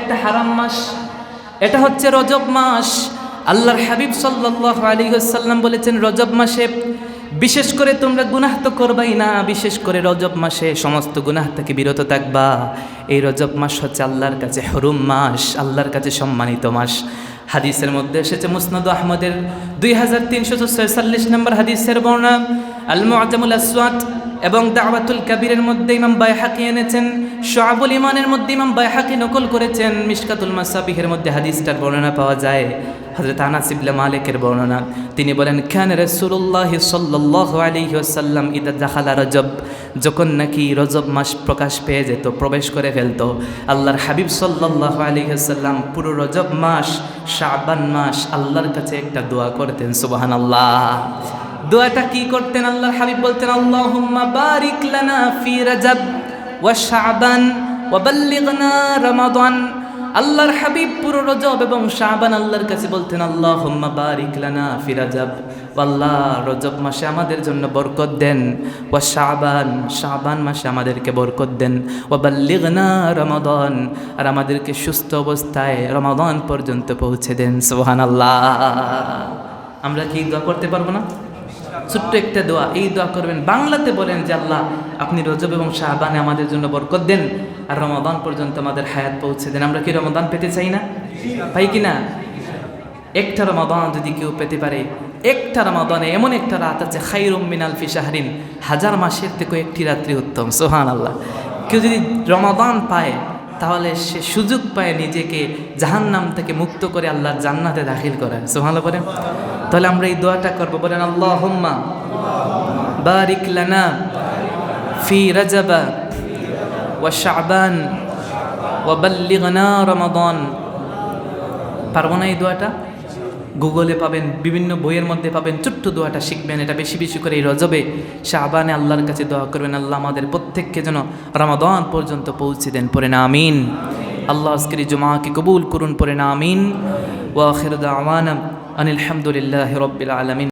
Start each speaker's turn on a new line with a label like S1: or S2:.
S1: একটা হারাম মাস। এটা হচ্ছে রজব মাস। আল্লাহর হাবিব সাল্লাল্লাহু আলাইহি ওয়াসাল্লাম বলেছেন, রজব মাসে বিশেষ করে তোমরা গুনাহ তো করবাই না, বিশেষ করে রজব মাসে সমস্ত গুনাহ থেকে বিরত থাকবা। এই রজব মাস হচ্ছে আল্লাহর কাছে হরুম মাস, আল্লাহর কাছে সম্মানিত মাস। হাদিসের মধ্যে এসেছে মুসনাদ আহমদের দুই হাজার তিনশো ছয়চল্লিশ নম্বর হাদিসের বর্ণনা আল মুআজামুল আসওয়াদ এবং দাওয়াতুল কাবিরের মধ্যে ইমাম বাইহাকি এনেছেন শোয়াবুল ইমানের মধ্যে ইমাম বাইহাকি নকল করেছেন, মিশকাতুল মাসাবিহের মধ্যে হাদিসটার বর্ণনা পাওয়া যায় হজরত আনাস ইবনে মালিকের বর্ণনা। তিনি বলেন খান রাসূলুল্লাহ সাল্লাল্লাহু আলাইহি ওয়াসাল্লাম ইদা দাখালা রজব, যখন নাকি রজব মাস প্রকাশ পেয়ে যেত, প্রবেশ করে ফেলতো, আল্লাহর হাবিব সাল্লাল্লাহু আলাইহি ওয়াসাল্লাম পুরো রজব মাস, শাবান মাস আল্লাহর কাছে একটা দোয়া করতেন, সুবহানাল্লাহ। দোয়াটা কি করতেন আল্লাহর হাবিব বলতেন, আল্লাহুম্মা বারিক লানা ফি রাজাব ওয়া শাবান ওয়া বাল্লিগনা রমাদান। আল্লাহর হাবিব পুরো রজব এবং শাবান আল্লাহর কাছে বলতেন, আল্লাহুম্মা বারিক লানা ফি রাজাব। আল্লাহ রজব মাসে আমাদের জন্য বরকত দেন, ওয়া শাবান শাবান মাসে আমাদেরকে বরকত দেন, ওয়া বাল্লিগনা রমাদান। আর আমাদেরকে সুস্থ অবস্থায় রমাদান পর্যন্ত পৌঁছে দেন সোহান আল্লাহ আমরা কি দোয়া করতে পারব না? ছোট্ট একটা দোয়া। এই দোয়া করবেন। বাংলাতে বলেন যে, আল্লাহ, আপনি রজব এবং শাহবানে আমাদের জন্য বরকত দেন আর রমাদান পর্যন্ত আমাদের হায়াত পৌঁছে দেন। আমরা কি রমাদান পেতে চাই না? পাই কি না? একটা রমাদান যদি কেউ পেতে পারে, একটা রমাদানে এমন একটা রাত আছে, খাইরুম মিনাল ফি শাহরিন হাজার মাসের থেকে একটি রাত্রি উত্তম। সোহান আল্লাহ কেউ যদি রমাদান পায় তাহলে সে সুযোগ পায় নিজেকে জাহান্নাম থেকে মুক্ত করে আল্লাহর জান্নাতে দাখিল করার সোহালো করে তাহলে আমরা এই দোয়াটা করব। বলেন আল্লাহ হুম্মা বারিক লানা ফি রাজাবা ওয়া শাবান ওয়া বাল্লিগনা রমাদন। পারব না এই দোয়াটা? গুগলে পাবেন, বিভিন্ন বইয়ের মধ্যে পাবেন, ছোট্ট দোয়াটা শিখবেন, এটা বেশি বেশি করে এই রজবে। শাহবানে আল্লাহর কাছে দোয়া করবেন, আল্লাহ আমাদের প্রত্যেককে যেন রামাদান পর্যন্ত পৌঁছে দেন পরে না, আমিন। আল্লাহ আজকের জুমাকে কবুল করুন পরে না, আমিন। ওয়াখির দাওয়ানা আনিল হামদুলিল্লাহ রব্বিল আলমিন।